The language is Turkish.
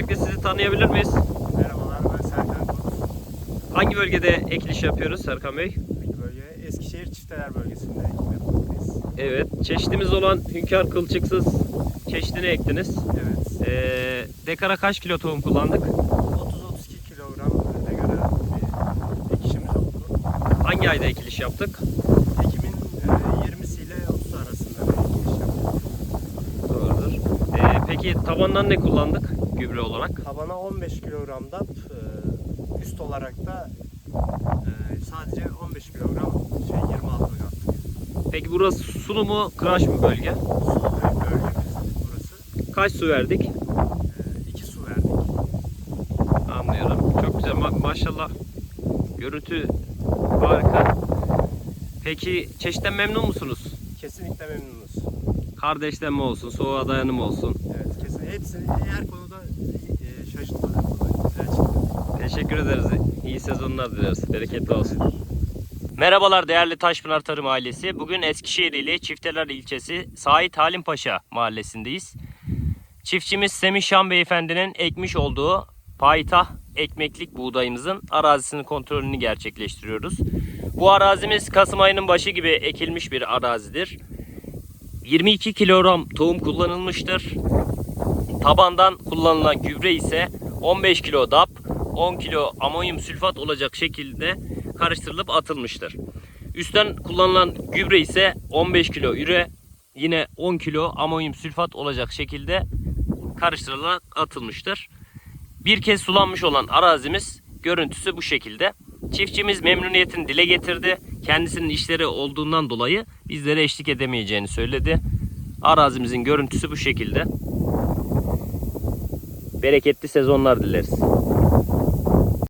Öncelikle sizi tanıyabilir miyiz? Merhabalar ben Serkan Kurt. Hangi bölgede ekiliş yapıyoruz Serkan Bey? Bölge Eskişehir Çifteler bölgesinde ekim yapmaktayız. Evet, çeşitimiz olan hünkâr kılçıksız çeşidini ektiniz. Evet. Ee, dekara kaç kilo tohum kullandık? 30-32 kilogram ürüne göre bir ekişimiz oldu. Hangi ayda ekiliş yaptık? Ekimin e, 20'si ile 30 arasında bir ekiş yaptık. Doğrudur. Ee, peki tabandan ne kullandık gübre olarak? Tabana 15 kilogramda e, üst olarak da e, sadece 15 kilogram şey 26 attık. Peki burası sulu mu, kıraç mı bölge? Sulu bir bölgemiz burası. Kaç su verdik? 2 su verdik. Anlıyorum. Çok güzel. Ma- maşallah. Görüntü harika. Peki çeşitten memnun musunuz? Kesinlikle memnunuz. Kardeşlenme olsun, soğuğa dayanım olsun. Evet kesin hepsi her konuda e, çıktı. Teşekkür ederiz. İyi sezonlar dileriz. Bereketli olsun. Merhabalar değerli Taşpınar Tarım ailesi. Bugün Eskişehir ili Çifteler ilçesi Sait Halimpaşa mahallesindeyiz. Çiftçimiz Semih Şan beyefendinin ekmiş olduğu paytah ekmeklik buğdayımızın arazisinin kontrolünü gerçekleştiriyoruz. Bu arazimiz Kasım ayının başı gibi ekilmiş bir arazidir. 22 kilogram tohum kullanılmıştır. Tabandan kullanılan gübre ise 15 kilo DAP, 10 kilo amonyum sülfat olacak şekilde karıştırılıp atılmıştır. Üstten kullanılan gübre ise 15 kilo üre, yine 10 kilo amonyum sülfat olacak şekilde karıştırılarak atılmıştır. Bir kez sulanmış olan arazimiz görüntüsü bu şekilde. Çiftçimiz memnuniyetini dile getirdi. Kendisinin işleri olduğundan dolayı bizlere eşlik edemeyeceğini söyledi. Arazimizin görüntüsü bu şekilde. Bereketli sezonlar dileriz.